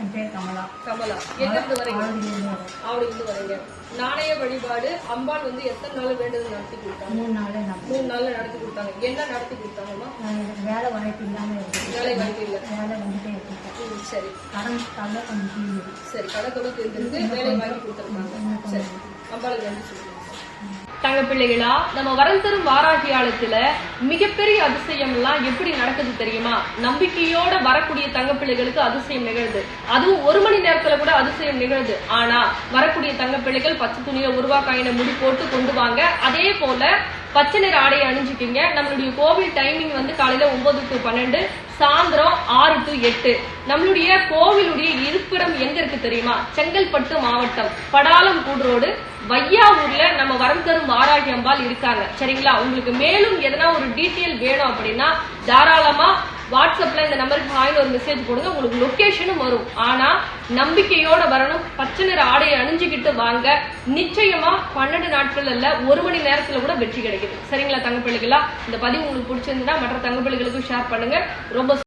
என் பேர் கமலா. கமலா. எங்க இருந்து வரீங்க? ஆவடியிலிருந்து. வரீங்க. நாணய வழிபாடு அம்பாள் வந்து எத்தனை நாள் வேண்டுதல் நடத்தி கொடுத்தாங்க? மூணு நாள் மூணு நாள்ல நடத்தி கொடுத்தாங்க. என்ன நடத்தி கொடுத்தாங்கம்மா வேலை வாய்ப்பு இருக்குது வேலை வாய்ப்பு இல்ல. வேலை வந்துட்டே சரி. கடன் தள்ள கொஞ்சம் சரி கணக்கெல்லாம் தெரிஞ்சிருக்கு வேலை வாங்கி கொடுத்துருக்காங்க. சரி. அம்பாளுக்கு நன்றி சொல்லுங்க. தங்க பிள்ளைகளா நம்ம வரம் தரும் வாராகியாலத்துல மிகப்பெரிய அதிசயம் எல்லாம் எப்படி நடக்குது தெரியுமா? நம்பிக்கையோட வரக்கூடிய தங்க பிள்ளைகளுக்கு அதிசயம் நிகழுது. அதுவும் ஒரு மணி நேரத்துல கூட அதிசயம் நிகழுது. ஆனா வரக்கூடிய தங்க பிள்ளைகள் பச்சை துணியில உருவாக்காயின முடி போட்டு கொண்டு வாங்க. அதே போல பச்சை நிற ஆடையை அணிஞ்சுக்கிங்க. நம்மளுடைய கோவில் டைமிங் வந்து காலையில ஒன்பது டு பன்னெண்டு சாயந்தரம் ஆறு டு எட்டு. நம்மளுடைய கோவிலுடைய இருப்பிடம் எங்க இருக்கு தெரியுமா? செங்கல்பட்டு மாவட்டம் படாலம் கூடுரோடு வையாவூர்ல நம்ம வரம் தரும் வாராகி அம்பாள் இருக்காங்க. சரிங்களா? உங்களுக்கு மேலும் எதனா ஒரு டீட்டெயில் வேணும் அப்படின்னா தாராளமா வாட்ஸ்அப்ல இந்த நம்பருக்கு ஹாய்னு ஒரு மெசேஜ் போடுங்க உங்களுக்கு லொக்கேஷனும் வரும். ஆனா நம்பிக்கையோட வரணும் பச்சை நிற ஆடையை அணிஞ்சுக்கிட்டு வாங்க. நிச்சயமா பன்னெண்டு நாட்கள் இல்ல ஒரு மணி நேரத்துல கூட வெற்றி கிடைக்குது. சரிங்களா தங்கப்பிள்ளைகளா இந்த பதிவு உங்களுக்கு பிடிச்சிருந்தா மற்ற தங்கப்பிள்ளைகளுக்கும் ஷேர் பண்ணுங்க. ரொம்ப